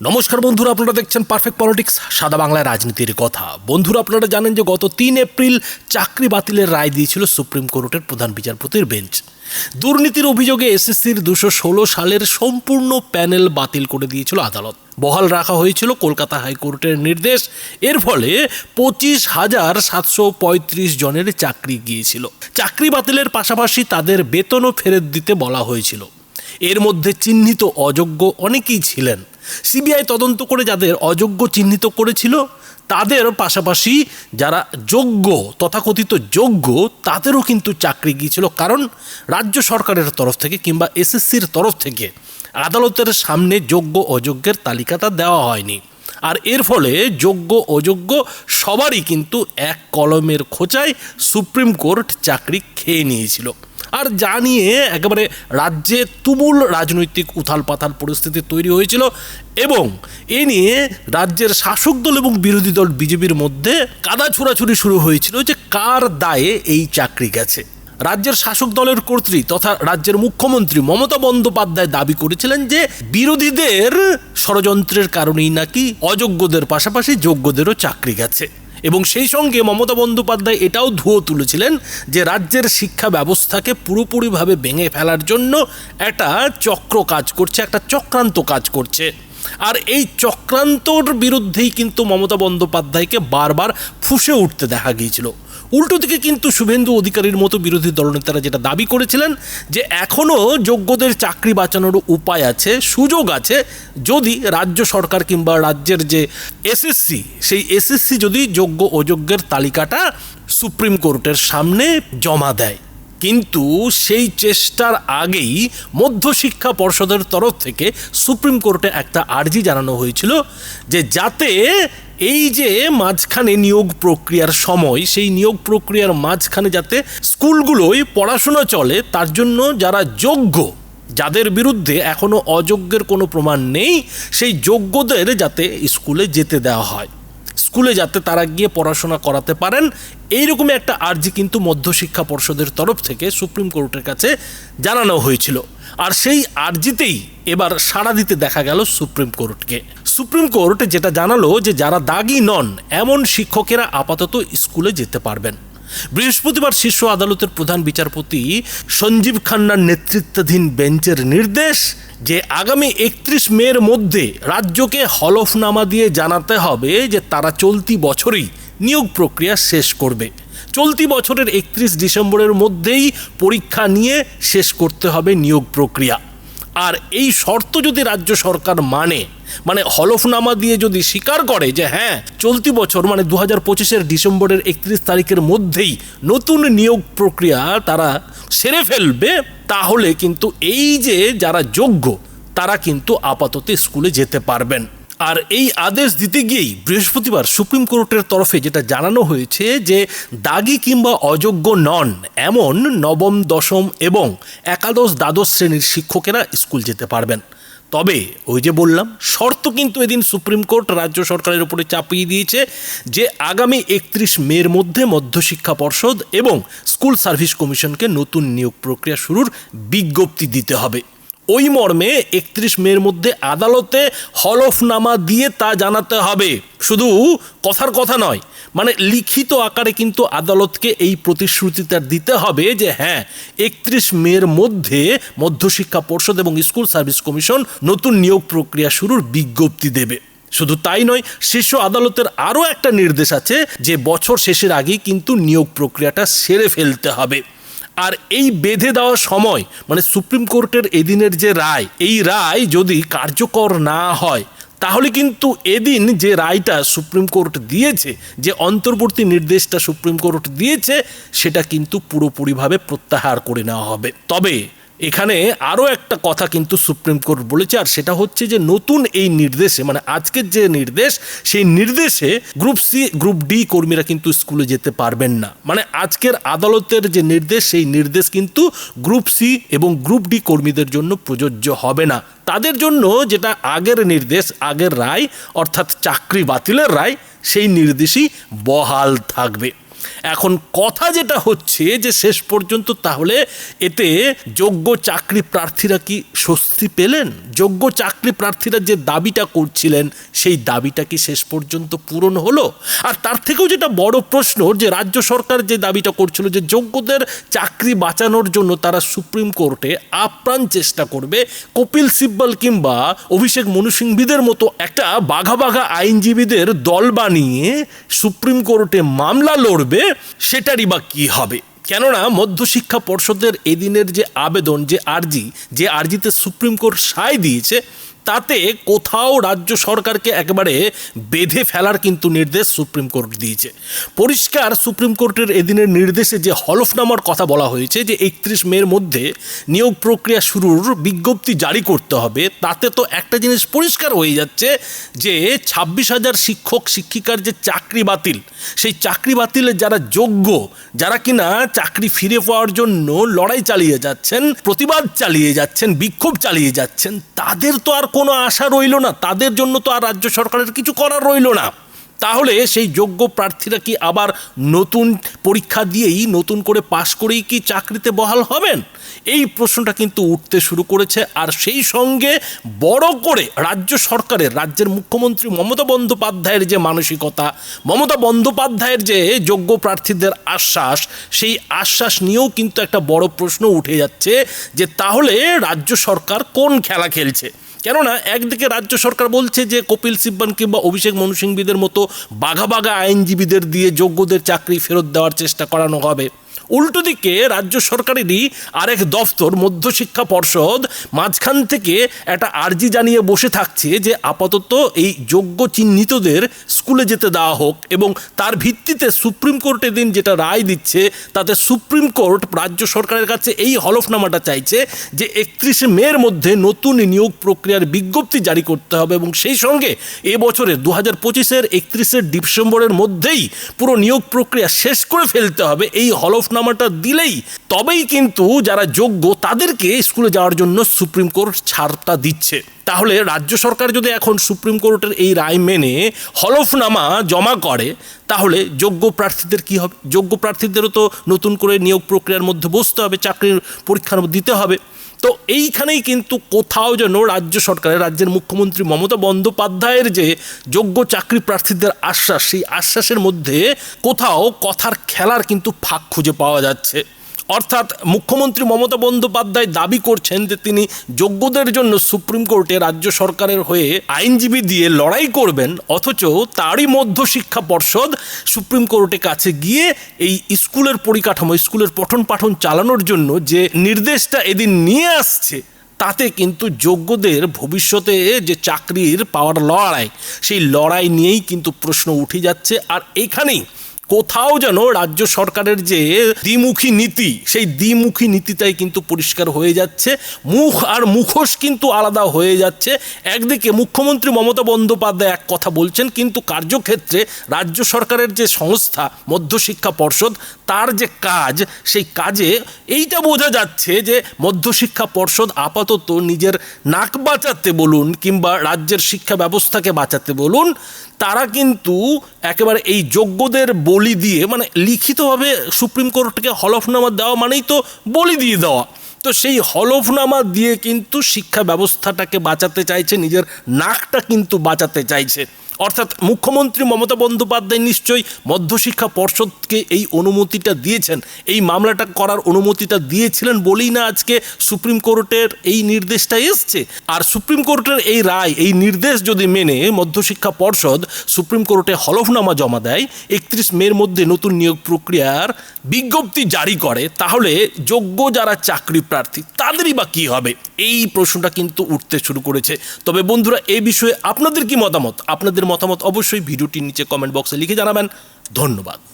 নমস্কার বন্ধুরা, আপনারা দেখছেন পারফেক্ট পলিটিক্স সাদা বাংলায় রাজনীতির কথা। বন্ধুরা, আপনারা জানেন যে গত তিন এপ্রিল চাকরি বাতিলের রায় দিয়েছিল সুপ্রিম কোর্টের প্রধান বিচারপতির বেঞ্চ। দুর্নীতির অভিযোগে এসএসসির দুশো ষোলো সালের সম্পূর্ণ প্যানেল বাতিল করে দিয়েছিল আদালত। বহাল রাখা হয়েছিল কলকাতা হাইকোর্টের নির্দেশ, এর ফলে পঁচিশ হাজার সাতশো পঁয়ত্রিশ জনের চাকরি গিয়েছিল। চাকরি বাতিলের পাশাপাশি তাদের বেতনও ফেরত দিতে বলা হয়েছিল। এর মধ্যে চিহ্নিত অযোগ্য অনেকেই ছিলেন। সিবিআই তদন্ত করে যাদের অযোগ্য চিহ্নিত করেছিল, তাদের পাশাপাশি যারা যোগ্য, তথাকথিত যোগ্য, তাদেরও কিন্তু চাকরি গিয়েছিল। কারণ রাজ্য সরকারের তরফ থেকে কিংবা এসএসসির তরফ থেকে আদালতের সামনে যোগ্য, অযোগ্যের তালিকাটা দেওয়া হয়নি। আর এর ফলে যোগ্য, অযোগ্য সবারই কিন্তু এক কলমের খোঁচায় সুপ্রিম কোর্ট চাকরি খেয়ে নিয়েছিল। আর যা নিয়ে একেবারে রাজ্যে তুমুল রাজনৈতিক উথাল পাথাল পরিস্থিতি তৈরি হয়েছিল এবং এ নিয়ে রাজ্যের শাসক দল এবং বিরোধী দল বিজেপির মধ্যে কাদা ছোড়াছুরি শুরু হয়েছিল যে কার দায়ে এই চাকরি গেছে। রাজ্যের শাসক দলের কর্তৃ তথা রাজ্যের মুখ্যমন্ত্রী মমতা বন্দ্যোপাধ্যায় দাবি করেছিলেন যে বিরোধীদের ষড়যন্ত্রের কারণেই নাকি অযোগ্যদের পাশাপাশি যোগ্যদেরও চাকরি গেছে। এবং সেই সঙ্গে মমতা বন্দ্যোপাধ্যায় এটাও ধুয়ো তুলেছিলেন যে রাজ্যের শিক্ষা ব্যবস্থাকে পুরোপুরিভাবে ভেঙে ফেলার জন্য একটা চক্র কাজ করছে, একটা চক্রান্ত কাজ করছে। আর এই চক্রান্তর বিরুদ্ধেই কিন্তু মমতা বন্দ্যোপাধ্যায়কে বারবার ফুসে উঠতে দেখা গিয়েছিল। উল্টো দিকে কিন্তু শুভেন্দু অধিকারীর মতো বিরোধী দলনেতারা যেটা দাবি করেছিলেন যে এখনও যোগ্যদের চাকরি বাঁচানোর উপায় আছে, সুযোগ আছে, যদি রাজ্য সরকার কিংবা রাজ্যের যে এসএসসি সেই এসএসসি যদি যোগ্য অযোগ্যের তালিকাটা সুপ্রিম কোর্টের সামনে জমা দেয়। কিন্তু সেই চেষ্টার আগেই মধ্যশিক্ষা পর্ষদের তরফ থেকে সুপ্রিম কোর্টে একটা আর্জি জানানো হয়েছিল যে যাতে এই যে মাঝখানে নিয়োগ প্রক্রিয়ার সময়, সেই নিয়োগ প্রক্রিয়ার মাঝখানে যাতে স্কুলগুলোই পড়াশোনা চলে, তার জন্য যারা যোগ্য, যাদের বিরুদ্ধে এখনও অযোগ্যের কোনো প্রমাণ নেই, সেই যোগ্যদের যাতে স্কুলে যেতে দেওয়া হয়। স্কুলে যাতে তারা গিয়ে পড়াশোনা করাতে পারেন। এইরকমই একটা আর্জি কিন্তু মধ্যশিক্ষা পর্ষদের তরফ থেকে সুপ্রিম কোর্টের কাছে জানানো হয়েছিল। আর সেই আর্জিতেই এবার সাড়া দিতে দেখা গেল সুপ্রিম কোর্টকে। সুপ্রিম কোর্ট যেটা জানালো যে যারা দাগি নন, এমন শিক্ষকেরা আপাতত স্কুলে যেতে পারবেন। বৃহস্পতিবার শীর্ষ আদালতের প্রধান বিচারপতি সঞ্জীব খান্নার নেতৃত্বাধীন বেঞ্চের নির্দেশ যে আগামী একত্রিশ মের মধ্যে রাজ্যকে হলফনামা দিয়ে জানাতে হবে যে তারা চলতি বছরেই নিয়োগ প্রক্রিয়া শেষ করবে। চলতি বছরের একত্রিশ ডিসেম্বরের মধ্যেই পরীক্ষা নিয়ে শেষ করতে হবে নিয়োগ প্রক্রিয়া। আর এই শর্ত যদি রাজ্য সরকার মানে মানে হলফনামা দিয়ে যদি স্বীকার করে যে হ্যাঁ চলতি বছর মানে দু হাজার পঁচিশের ডিসেম্বরের একত্রিশ তারিখের মধ্যেই নতুন নিয়োগ প্রক্রিয়া তারা সেরে ফেলবে, তাহলে কিন্তু এই যে যারা যোগ্য, তারা কিন্তু আপাতত স্কুলে যেতে পারবেন। আর এই আদেশ দিতে গিয়েই বৃহস্পতিবার সুপ্রিম কোর্টের তরফে যেটা জানানো হয়েছে যে দাগি কিংবা অযোগ্য নন, এমন নবম, দশম এবং একাদশ, দ্বাদশ শ্রেণির শিক্ষকেরা স্কুল যেতে পারবেন। তবে ওই যে বললাম, শর্ত কিন্তু এদিন সুপ্রিম কোর্ট রাজ্য সরকারের উপরে চাপিয়ে দিয়েছে যে আগামী একত্রিশ মের মধ্যে মধ্যশিক্ষা পর্ষদ এবং স্কুল সার্ভিস কমিশনকে নতুন নিয়োগ প্রক্রিয়া শুরুর বিজ্ঞপ্তি দিতে হবে। ওই মর্মে একত্রিশ মের মধ্যে আদালতে হলফনামা দিয়ে তা জানাতে হবে। শুধু কথার কথা নয় মানে লিখিত আকারে কিন্তু আদালতকে এই প্রতিশ্রুতিটা দিতে হবে যে হ্যাঁ একত্রিশ মের মধ্যে মধ্যশিক্ষা পর্ষদ এবং স্কুল সার্ভিস কমিশন নতুন নিয়োগ প্রক্রিয়া শুরুর বিজ্ঞপ্তি দেবে। শুধু তাই নয়, শীর্ষ আদালতের আরও একটা নির্দেশ আছে যে বছর শেষের আগেই কিন্তু নিয়োগ প্রক্রিয়াটা সেরে ফেলতে হবে। আর এই বেঁধে দেওয়া সময় মানে সুপ্রিম কোর্টের এদিনের যে রায়, এই রায় যদি কার্যকর না হয়, তাহলে কিন্তু এদিন যে রায়টা সুপ্রিম কোর্ট দিয়েছে, যে অন্তর্বর্তী নির্দেশটা সুপ্রিম কোর্ট দিয়েছে, সেটা কিন্তু পুরোপুরিভাবে প্রত্যাহার করে নেওয়া হবে। তবে এখানে আরও একটা কথা কিন্তু সুপ্রিম কোর্ট বলেছে, আর সেটা হচ্ছে যে নতুন এই নির্দেশে মানে আজকের যে নির্দেশ, সেই নির্দেশে গ্রুপ সি, গ্রুপ ডি কর্মীরা কিন্তু স্কুলে যেতে পারবেন না। মানে আজকের আদালতের যে নির্দেশ, সেই নির্দেশ কিন্তু গ্রুপ সি এবং গ্রুপ ডি কর্মীদের জন্য প্রযোজ্য হবে না। তাদের জন্য যেটা আগের নির্দেশ, আগের রায়, অর্থাৎ চাকরি বাতিলের রায়, সেই নির্দেশই বহাল থাকবে। এখন কথা যেটা হচ্ছে যে শেষ পর্যন্ত তাহলে এতে যোগ্য চাকরি প্রার্থীরা কি স্বস্তি পেলেন? যোগ্য চাকরি প্রার্থীরা যে দাবিটা করছিলেন, সেই দাবিটা কি শেষ পর্যন্ত পূরণ হলো? আর তার থেকেও যেটা বড় প্রশ্ন যে রাজ্য সরকার যে দাবিটা করছিল যে যোগ্যদের চাকরি বাঁচানোর জন্য তারা সুপ্রিম কোর্টে আপ্রাণ চেষ্টা করবে, কপিল সিব্বল কিংবা অভিষেক মনু সিংভিদের মতো একটা বাঘা বাঘা আইনজীবীদের দল বানিয়ে সুপ্রিম কোর্টে মামলা লড়বে সেটারই বা কি হবে? কেননা মধ্যশিক্ষা পর্ষদের এদিনের যে আবেদন, যে আর্জি, যে আর্জিতে সুপ্রিম কোর্ট সায় দিয়েছে তাতে কোথাও রাজ্য সরকারকে একেবারে বেঁধে ফেলার কিন্তু নির্দেশ সুপ্রিম কোর্ট দিয়েছে। পরিষ্কার সুপ্রিম কোর্টের এদিনের নির্দেশে যে হলফনামার কথা বলা হয়েছে যে একত্রিশ মের মধ্যে নিয়োগ প্রক্রিয়া শুরুর বিজ্ঞপ্তি জারি করতে হবে, তাতে তো একটা জিনিস পরিষ্কার হয়ে যাচ্ছে যে ছাব্বিশ হাজার শিক্ষক, শিক্ষিকার যে চাকরি বাতিল, সেই চাকরি বাতিলের যারা যোগ্য, যারা কিনা চাকরি ফিরে পাওয়ার জন্য লড়াই চালিয়ে যাচ্ছেন, প্রতিবাদ চালিয়ে যাচ্ছেন, বিক্ষোভ চালিয়ে যাচ্ছেন, তাদের তো আর কোনো আশা রইল না, তাদের জন্য তো আর রাজ্য সরকারের কিছু করার রইল না। তাহলে সেই যোগ্য প্রার্থীরা কি আবার নতুন পরীক্ষা দিয়েই, নতুন করে পাশ করেই কি চাকরিতে বহাল হবেন? এই প্রশ্নটা কিন্তু উঠতে শুরু করেছে, আর সেই সঙ্গে বড় করে রাজ্য সরকারের, রাজ্যের মুখ্যমন্ত্রী মমতা বন্দ্যোপাধ্যায়ের যে মানসিকতা, মমতা বন্দ্যোপাধ্যায়ের যে যোগ্য প্রার্থীদের আশ্বাস, সেই আশ্বাস নিয়েও কিন্তু একটা বড় প্রশ্ন উঠে যাচ্ছে যে তাহলে রাজ্য সরকার কোন খেলা খেলছে? কেননা একদিকে রাজ্য সরকার বলছে যে কপিল সিব্বান কিংবা অভিষেক মনুসিংবিদের মতো বাঘা বাঘা আইনজীবীদের দিয়ে যোগ্যদের চাকরি ফেরত দেওয়ার চেষ্টা করানো হবে। উল্টো দিকে রাজ্য সরকারেরই আরেক দফতর, মধ্যশিক্ষা পর্ষদ, মাঝখান থেকে একটা আর্জি জানিয়ে বসে থাকছে যে আপাতত এই যোগ্য চিহ্নিতদের স্কুলে যেতে দেওয়া হোক এবং তার ভিত্তিতে সুপ্রিম কোর্টে দিন যেটা রায় দিচ্ছে, তাতে সুপ্রিম কোর্ট রাজ্য সরকারের কাছে এই হলফনামাটা চাইছে যে একত্রিশে মের মধ্যে নতুন নিয়োগ প্রক্রিয়ার বিজ্ঞপ্তি জারি করতে হবে এবং সেই সঙ্গে এবছরের দু হাজার পঁচিশের একত্রিশে ডিসেম্বরের মধ্যেই পুরো নিয়োগ প্রক্রিয়া শেষ করে ফেলতে হবে এই হলফনামাটা দিলেই তবেই কিন্তু যারা যোগ্য তাদেরকে স্কুলে যাওয়ার জন্য সুপ্রিম কোর্ট ছাড়টা দিচ্ছে। তাহলে রাজ্য সরকার যদি এখন সুপ্রিম কোর্টের এই রায় মেনে হলফনামা জমা করে, তাহলে যোগ্য প্রার্থীদের কি হবে? যোগ্য প্রার্থীদেরও তো নতুন করে নিয়োগ প্রক্রিয়ার মধ্যে বসতে হবে, চাকরির পরীক্ষা দিতে হবে। তো এইখানেই কিন্তু কোথাও যেন রাজ্য সরকারের, রাজ্যের মুখ্যমন্ত্রী মমতা বন্দ্যোপাধ্যায়ের যে যোগ্য চাকরি প্রার্থীদের আশ্বাস, সেই আশ্বাসের মধ্যে কোথাও কথার খেলার কিন্তু ফাঁক খুঁজে পাওয়া যাচ্ছে। অর্থাৎ মুখ্যমন্ত্রী মমতা বন্দ্যোপাধ্যায় দাবি করছেন যে তিনি যোগ্যদের জন্য সুপ্রিম কোর্টে রাজ্য সরকারের হয়ে আইনজীবী দিয়ে লড়াই করবেন, অথচ তারই মধ্যশিক্ষা পর্ষদ সুপ্রিম কোর্টের কাছে গিয়ে এই স্কুলের পরিকাঠামো, স্কুলের পঠন পাঠন চালানোর জন্য যে নির্দেশটা এদিন নিয়ে আসছে, তাতে কিন্তু যোগ্যদের ভবিষ্যতে যে চাকরির পাওয়ার লড়াই, সেই লড়াই নিয়েই কিন্তু প্রশ্ন উঠে যাচ্ছে। আর এখানেই কোথাও যেন রাজ্য সরকারের যে দ্বিমুখী নীতি, সেই দ্বিমুখী নীতিটাই কিন্তু পরিষ্কার হয়ে যাচ্ছে। মুখ আর মুখোশ কিন্তু আলাদা হয়ে যাচ্ছে। একদিকে মুখ্যমন্ত্রী মমতা বন্দ্যোপাধ্যায় এক কথা বলছেন, কিন্তু কার্যক্ষেত্রে রাজ্য সরকারের যে সংস্থা, মধ্যশিক্ষা পর্ষদ, তার যে কাজ, সেই কাজে এইটা বোঝা যাচ্ছে যে মধ্যশিক্ষা পর্ষদ আপাতত নিজের নাক বাঁচাতে বলুন কিংবা রাজ্যের শিক্ষা ব্যবস্থাকে বাঁচাতে বলুন, তারা কিন্তু একেবারে এই যোগ্যদের বলি দিয়ে মানে লিখিতভাবে সুপ্রিম কোর্টকে হলফনামা দেওয়া মানেই তো বলি দিয়ে দেওয়া। তো সেই হলফনামা দিয়ে কিন্তু শিক্ষা ব্যবস্থাটাকে বাঁচাতে চাইছে, নিজের নাকটা কিন্তু বাঁচাতে চাইছে। অর্থাৎ মুখ্যমন্ত্রী মমতা বন্দ্যোপাধ্যায় নিশ্চয়ই মধ্যশিক্ষা পর্ষদকে এই অনুমতিটা দিয়েছেন। এই মামলাটা করার অনুমতিটা দিয়েছিলেন বলেই না আজকে সুপ্রিম কোর্টের এই নির্দেশটা এসছে। আর সুপ্রিম কোর্টের এই রায়, এই নির্দেশ যদি মেনে মধ্যশিক্ষা পর্ষদ সুপ্রিম কোর্টে হলফনামা জমা দেয়, একত্রিশ মের মধ্যে নতুন নিয়োগ প্রক্রিয়ার বিজ্ঞপ্তি জারি করে, তাহলে যোগ্য যারা চাকরি প্রার্থী, তাদেরই বা কী হবে? এই প্রশ্নটা কিন্তু উঠতে শুরু করেছে। তবে বন্ধুরা, এ বিষয়ে আপনাদের কি মতামত? আপনাদের মতামত অবশ্যই ভিডিওটির নিচে কমেন্ট বক্সে লিখে জানাবেন। ধন্যবাদ।